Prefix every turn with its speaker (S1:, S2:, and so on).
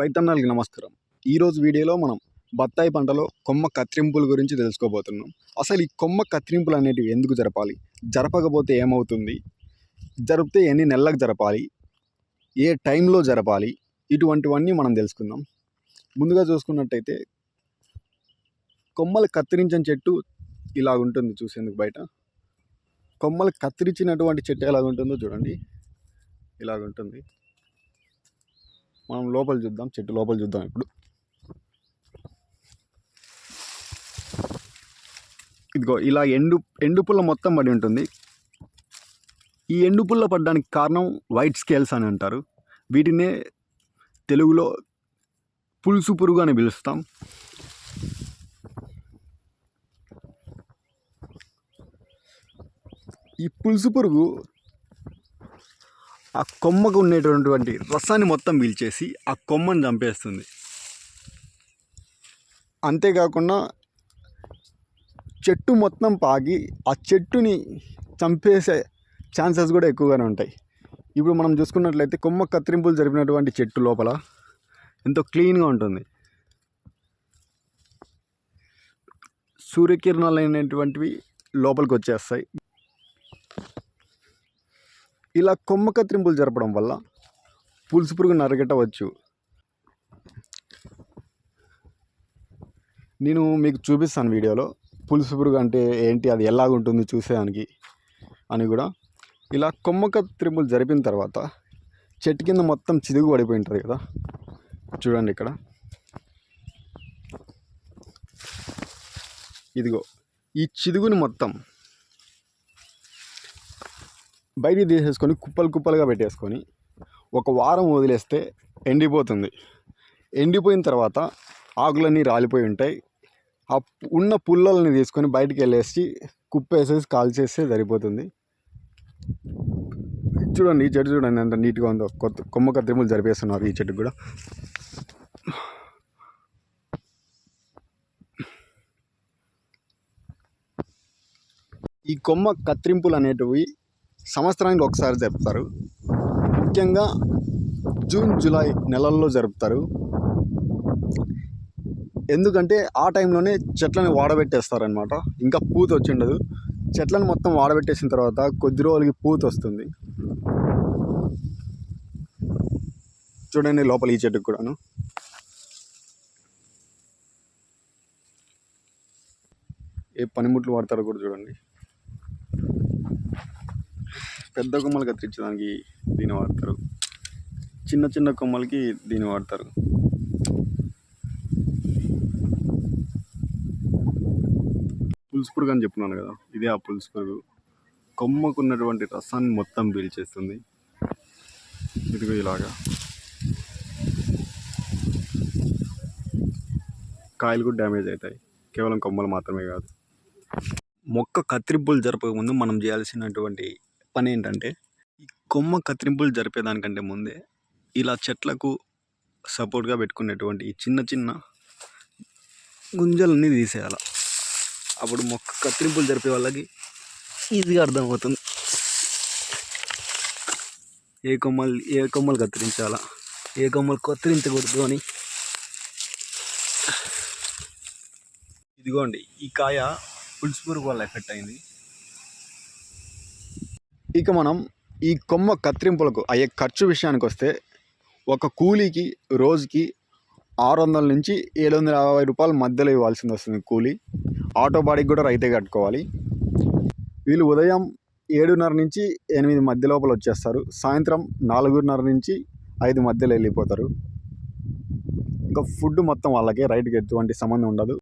S1: రైతన్నలకి నమస్కారం. ఈరోజు వీడియోలో మనం బత్తాయి పంటలో కొమ్మ కత్తిరింపుల గురించి తెలుసుకోబోతున్నాం. అసలు ఈ కొమ్మ కత్తిరింపులు అనేటివి ఎందుకు జరపాలి? జరపకపోతే ఏమవుతుంది? జరిపితే ఎన్ని నెలలకు జరపాలి? ఏ టైంలో జరపాలి? ఇటువంటివన్నీ మనం తెలుసుకుందాం. ముందుగా చూసుకున్నట్టయితే కొమ్మలు కత్తిరించిన చెట్టు ఇలాగుంటుంది చూసేందుకు బయట. కొమ్మలు కత్తిరించినటువంటి చెట్టు ఎలాగుంటుందో చూడండి. ఇలాగుంటుంది. మనం లోపల చూద్దాం చెట్టు లోపల చూద్దాం ఇప్పుడు. ఇదిగో ఇలా ఎండు ఎండుపుల్ల మొత్తం పడి ఉంటుంది. ఈ ఎండుపుల్ల పడడానికి కారణం వైట్ స్కేల్స్ అని అంటారు. వీటినే తెలుగులో పులుసు పురుగు అని పిలుస్తాం. ఈ పులుసు పురుగు ఆ కొమ్మకు ఉండేటటువంటి రసాన్ని మొత్తం పీల్చేసి ఆ కొమ్మను చంపేస్తుంది. అంతేకాకుండా చెట్టు మొత్తం పాకి ఆ చెట్టుని చంపేసే ఛాన్సెస్ కూడా ఎక్కువగానే ఉంటాయి. ఇప్పుడు మనం చూసుకున్నట్లయితే కొమ్మ కత్తిరింపులు జరిపినటువంటి చెట్టు లోపల ఎంతో క్లీన్గా ఉంటుంది. సూర్యకిరణాలు అయినటువంటివి లోపలికి వచ్చేస్తాయి. ఇలా కొమ్మ కత్తిరింపులు జరపడం వల్ల పులుసు పురుగు నరగటవచ్చు నేను మీకు చూపిస్తాను వీడియోలో పులుసు పురుగు అంటే ఏంటి అది ఎలాగుంటుంది చూసేదానికి అని కూడా. ఇలా కొమ్మ కత్తిరింపులు జరిపిన తర్వాత చెట్టు కింద మొత్తం చిదుగు పడిపోయి ఉంటుంది కదా. చూడండి ఇక్కడ. ఇదిగో ఈ చిదుగుని మొత్తం బయటికి తీసేసుకొని కుప్పలు కుప్పలుగా పెట్టేసుకొని ఒక వారం వదిలేస్తే ఎండిపోతుంది. ఎండిపోయిన తర్వాత ఆకులన్నీ రాలిపోయి ఉంటాయి. ఆ ఉన్న పుల్లల్ని తీసుకొని బయటికి వెళ్ళేసి కుప్పేసేసి కాల్చేస్తే సరిపోతుంది. చూడండి ఈ చెట్టు చూడండి ఎంత నీట్గా ఉందో. కొత్త కొమ్మ కత్తిరిములు జరిపేస్తున్నారు ఈ చెట్టు కూడా. ఈ కొమ్మ కత్తిరింపులు అనేటివి సంవత్సరానికి ఒకసారి జరుపుతారు. ముఖ్యంగా జూన్ జూలై నెలల్లో జరుపుతారు. ఎందుకంటే ఆ టైంలోనే చెట్లను వాడబెట్టేస్తారనమాట ఇంకా పూత వచ్చి ఉండదు. చెట్లను మొత్తం వాడబెట్టేసిన తర్వాత కొద్ది రోజులకి పూత వస్తుంది. చూడండి లోపల ఈ చెట్టుకు కూడాను. ఏ పనిముట్లు వాడతారో కూడా చూడండి. పెద్ద కొమ్మలు కత్తిరించడానికి దీన్ని వాడతారు. చిన్న చిన్న కొమ్మలకి దీన్ని వాడతారు. పులుసు పురుగు అని చెప్తున్నాను కదా ఇదే ఆ పులుసు పురుగు. కొమ్మకు ఉన్నటువంటి రసాన్ని మొత్తం పీల్చేస్తుంది. ఇదిగో ఇలాగా. కాయలు కూడా డ్యామేజ్ అవుతాయి. కేవలం కొమ్మలు మాత్రమే కాదు. మొక్క కత్తిరింపులు జరపకముందు మనం చేయాల్సినటువంటి పని ఏంటంటే ఈ కొమ్మ కత్తిరింపులు జరిపేదానికంటే ముందే ఇలా చెట్లకు సపోర్ట్గా పెట్టుకునేటువంటి ఈ చిన్న చిన్న గుంజలన్నీ తీసేయాలి. అప్పుడు మొక్క కత్తిరింపులు జరిపే వాళ్ళకి ఈజీగా అర్థమవుతుంది. ఏ కొమ్మలు ఏ కొమ్మలు కత్తిరించాలా ఏ కొమ్మలు కత్తిరించకూడదు అని. ఇదిగోండి ఈ కాయ పులుసు పురుగు వల్ల ఎఫెక్ట్ అయింది. ఇక మనం ఈ కొమ్మ కత్తిరింపులకు అయ్యే ఖర్చు విషయానికి వస్తే ఒక కూలీకి రోజుకి ఆరు వందల నుంచి ఏడు వందల యాభై రూపాయల మధ్యలో ఇవ్వాల్సింది వస్తుంది కూలీ. ఆటో బాడీకి కూడా రైతే కట్టుకోవాలి. వీళ్ళు ఉదయం ఏడున్నర నుంచి ఎనిమిది మధ్య లోపల వచ్చేస్తారు. సాయంత్రం నాలుగున్నర నుంచి ఐదు మధ్యలో వెళ్ళిపోతారు. ఇంకా ఫుడ్ మొత్తం వాళ్ళకి రైట్కి ఎటువంటి సంబంధం ఉండదు.